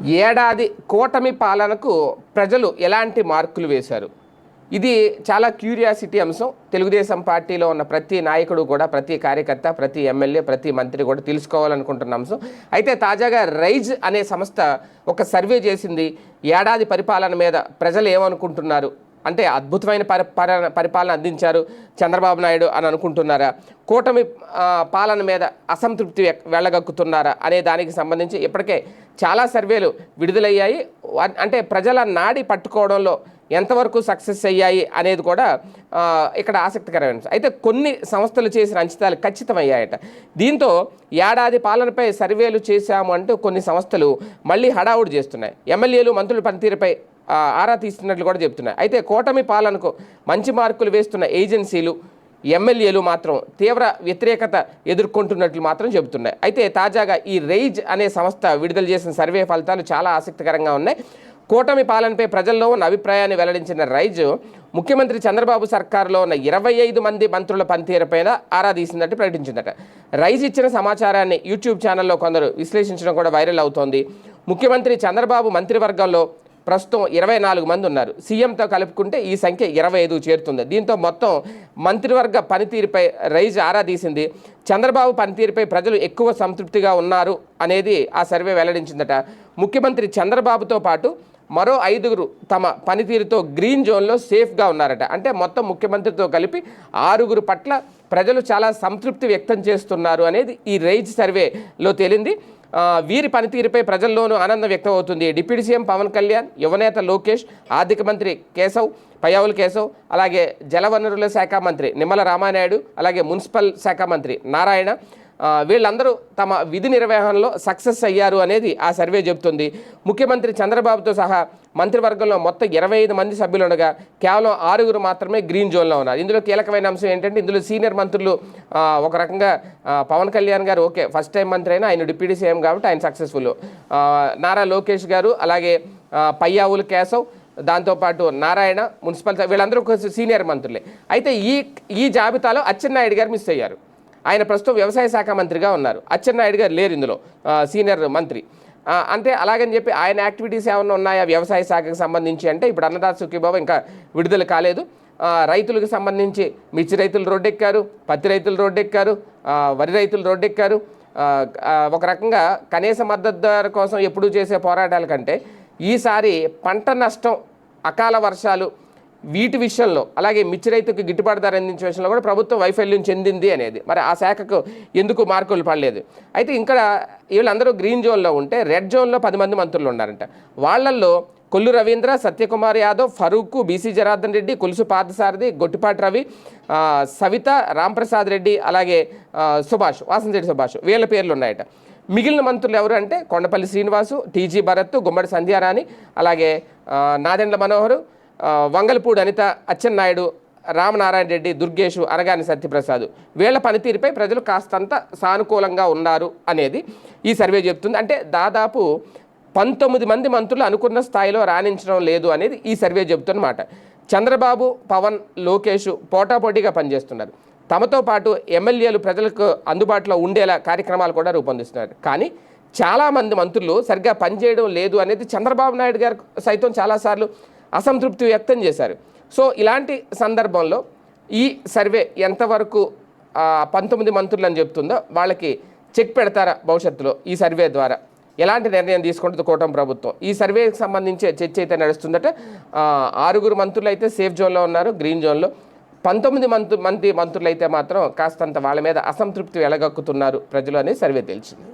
ఏడాది కూటమి పాలనకు ప్రజలు ఎలాంటి మార్కులు వేశారు? ఇది చాలా క్యూరియాసిటీ అంశం. తెలుగుదేశం పార్టీలో ఉన్న ప్రతి నాయకుడు కూడా ప్రతి కార్యకర్త ప్రతి ఎమ్మెల్యే ప్రతి మంత్రి కూడా తెలుసుకోవాలనుకుంటున్న అంశం. అయితే తాజాగా రైజ్ అనే సంస్థ ఒక సర్వే చేసింది. ఏడాది పరిపాలన మీద ప్రజలు ఏమనుకుంటున్నారు? అంటే అద్భుతమైన పరి పరిపాలన అందించారు చంద్రబాబు నాయుడు అని అనుకుంటున్నారా? కూటమి పాలన మీద అసంతృప్తి వెళ్ళగక్కుతున్నారా అనే దానికి సంబంధించి ఇప్పటికే చాలా సర్వేలు విడుదలయ్యాయి. అంటే ప్రజల నాడి పట్టుకోవడంలో ఎంతవరకు సక్సెస్ అయ్యాయి అనేది కూడా ఇక్కడ ఆసక్తికరమైన అయితే కొన్ని సంస్థలు చేసిన అంచనాలు ఖచ్చితమయ్యాయట. దీంతో ఏడాది పాలనపై సర్వేలు చేశాము అంటూ కొన్ని సంస్థలు మళ్ళీ హడావుడి చేస్తున్నాయి. ఎమ్మెల్యేలు మంత్రుల పనితీరుపై ఆరా తీస్తున్నట్లు కూడా చెప్తున్నాయి. అయితే కూటమి పాలనకు మంచి మార్కులు వేస్తున్న ఏజెన్సీలు ఎమ్మెల్యేలు మాత్రం తీవ్ర వ్యతిరేకత ఎదుర్కొంటున్నట్లు మాత్రం చెబుతున్నాయి. అయితే తాజాగా ఈ రైజ్ అనే సంస్థ విడుదల చేసిన సర్వే ఫలితాలు చాలా ఆసక్తికరంగా ఉన్నాయి. కూటమి పాలనపై ప్రజల్లో ఉన్న అభిప్రాయాన్ని వెల్లడించిన రైజ్ ముఖ్యమంత్రి చంద్రబాబు సర్కారులో ఉన్న ఇరవై ఐదు మంది మంత్రుల పనితీరుపైన ఆరా తీసిందంటే ప్రకటించిందట. రైజ్ ఇచ్చిన సమాచారాన్ని యూట్యూబ్ ఛానల్లో కొందరు విశ్లేషించడం కూడా వైరల్ అవుతోంది. ముఖ్యమంత్రి చంద్రబాబు మంత్రివర్గంలో ప్రస్తుతం ఇరవై నాలుగు మంది ఉన్నారు. సీఎంతో కలుపుకుంటే ఈ సంఖ్య ఇరవై ఐదు చేరుతుంది. దీంతో మొత్తం మంత్రివర్గ పనితీరుపై రైజ్ ఆరా తీసింది. చంద్రబాబు పనితీరుపై ప్రజలు ఎక్కువ సంతృప్తిగా ఉన్నారు అనేది ఆ సర్వే వెల్లడించిందట. ముఖ్యమంత్రి చంద్రబాబుతో పాటు మరో ఐదుగురు తమ పనితీరుతో గ్రీన్ జోన్లో సేఫ్గా ఉన్నారట. అంటే మొత్తం ముఖ్యమంత్రితో కలిపి ఆరుగురు పట్ల ప్రజలు చాలా సంతృప్తి వ్యక్తం చేస్తున్నారు అనేది ఈ రైజ్ సర్వేలో తేలింది. వీరి పనితీరుపై ప్రజల్లోనూ ఆనందం వ్యక్తం అవుతుంది డిప్యూటీ సీఎం పవన్ కళ్యాణ్ యువనేత లోకేష్ ఆర్థిక మంత్రి కేశవ్ పయావుల కేశవ్ అలాగే జలవనరుల శాఖ మంత్రి నిమ్మల రామానాయుడు అలాగే మున్సిపల్ శాఖ మంత్రి నారాయణ వీళ్ళందరూ తమ విధి నిర్వహణలో సక్సెస్ అయ్యారు అనేది ఆ సర్వే చెబుతుంది. ముఖ్యమంత్రి చంద్రబాబుతో సహా మంత్రివర్గంలో మొత్తం ఇరవై ఐదు మంది సభ్యులు ఉండగా కేవలం ఆరుగురు మాత్రమే గ్రీన్ జోన్లో ఉన్నారు. ఇందులో కీలకమైన అంశం ఏంటంటే ఇందులో సీనియర్ మంత్రులు ఒక రకంగా పవన్ కళ్యాణ్ గారు ఓకే ఫస్ట్ టైం మంత్రి అయినా ఆయన డిప్యూటీ సీఎం కాబట్టి ఆయన సక్సెస్ఫుల్. నారా లోకేష్ గారు అలాగే పయ్యావులు కేశవ్ దాంతోపాటు నారాయణ మున్సిపల్ వీళ్ళందరూ ఒక సీనియర్ మంత్రులే. అయితే ఈ ఈ జాబితాలో అచ్చెన్నాయుడు గారు మిస్ అయ్యారు. ఆయన ప్రస్తుతం వ్యవసాయ శాఖ మంత్రిగా ఉన్నారు. అచ్చెన్నాయుడు గారు లేరు ఇందులో సీనియర్ మంత్రి. అంటే అలాగని చెప్పి ఆయన యాక్టివిటీస్ ఏమైనా ఉన్నాయా వ్యవసాయ శాఖకు సంబంధించి అంటే ఇప్పుడు అన్నదాత సుఖీబాబు ఇంకా విడుదల కాలేదు. రైతులకు సంబంధించి మిర్చి రైతులు రోడ్డెక్కారు పత్తి రైతులు రోడ్డెక్కారు వరి రైతులు రోడ్డెక్కారు. ఒక రకంగా కనీస మద్దతు ధర కోసం ఎప్పుడూ చేసే పోరాటాల కంటే ఈసారి పంట నష్టం అకాల వర్షాలు వీటి విషయంలో అలాగే మిర్చి రైతుకు గిట్టుబాటు ధర అందించే విషయంలో కూడా ప్రభుత్వం వైఫల్యం చెందింది అనేది. మరి ఆ శాఖకు ఎందుకు మార్కులు పడలేదు? అయితే ఇక్కడ వీళ్ళందరూ గ్రీన్ జోన్లో ఉంటే రెడ్ జోన్లో పది మంది మంత్రులు ఉన్నారంట. వాళ్ళల్లో కొల్లు రవీంద్ర సత్యకుమార్ యాదవ్ ఫరూక్ బీసీ జనార్దన్ రెడ్డి కొలుసు పార్థసారథి గొట్టిపాటి రవి సవిత రాంప్రసాద్ రెడ్డి అలాగే సుభాష్ వాసంశెట్టి సుభాష్ వీళ్ళ పేర్లు ఉన్నాయట. మిగిలిన మంత్రులు ఎవరు అంటే కొండపల్లి శ్రీనివాసు టీజీ భరత్ గుమ్మడి సంధ్యారాణి అలాగే నాదెండ్ల మనోహరు వంగలపూడి అనిత అచ్చెన్నాయుడు రామనారాయణ రెడ్డి దుర్గేషు అనగాని సత్యప్రసాద్. వీళ్ళ పనితీరుపై ప్రజలు కాస్తంత సానుకూలంగా ఉన్నారు అనేది ఈ సర్వే చెప్తుంది. అంటే దాదాపు పంతొమ్మిది మంది మంత్రులు అనుకున్న స్థాయిలో రాణించడం లేదు అనేది ఈ సర్వే చెబుతున్నమాట చంద్రబాబు పవన్ లోకేష్ పోటాపోటీగా పనిచేస్తున్నారు. తమతో పాటు ఎమ్మెల్యేలు ప్రజలకు అందుబాటులో ఉండేలా కార్యక్రమాలు కూడా రూపొందిస్తున్నారు. కానీ చాలామంది మంత్రులు సరిగ్గా పనిచేయడం లేదు అనేది చంద్రబాబు నాయుడు గారు సైతం చాలాసార్లు అసంతృప్తి వ్యక్తం చేశారు. సో ఇలాంటి సందర్భంలో ఈ సర్వే ఎంతవరకు పంతొమ్మిది మంత్రులు అని చెప్తుందో వాళ్ళకి చెక్ పెడతారా భవిష్యత్తులో ఈ సర్వే ద్వారా? ఎలాంటి నిర్ణయం తీసుకుంటుంది కూటమి ప్రభుత్వం? ఈ సర్వేకి సంబంధించి చర్చ అయితే నడుస్తుందట. ఆరుగురు మంత్రులు అయితే సేఫ్ జోన్లో ఉన్నారు గ్రీన్ జోన్లో. పంతొమ్మిది మంత్ మంది మంత్రులు అయితే మాత్రం కాస్తంత వాళ్ళ మీద అసంతృప్తి వెలగక్కుతున్నారు ప్రజలు అనేది సర్వే తెలిసింది.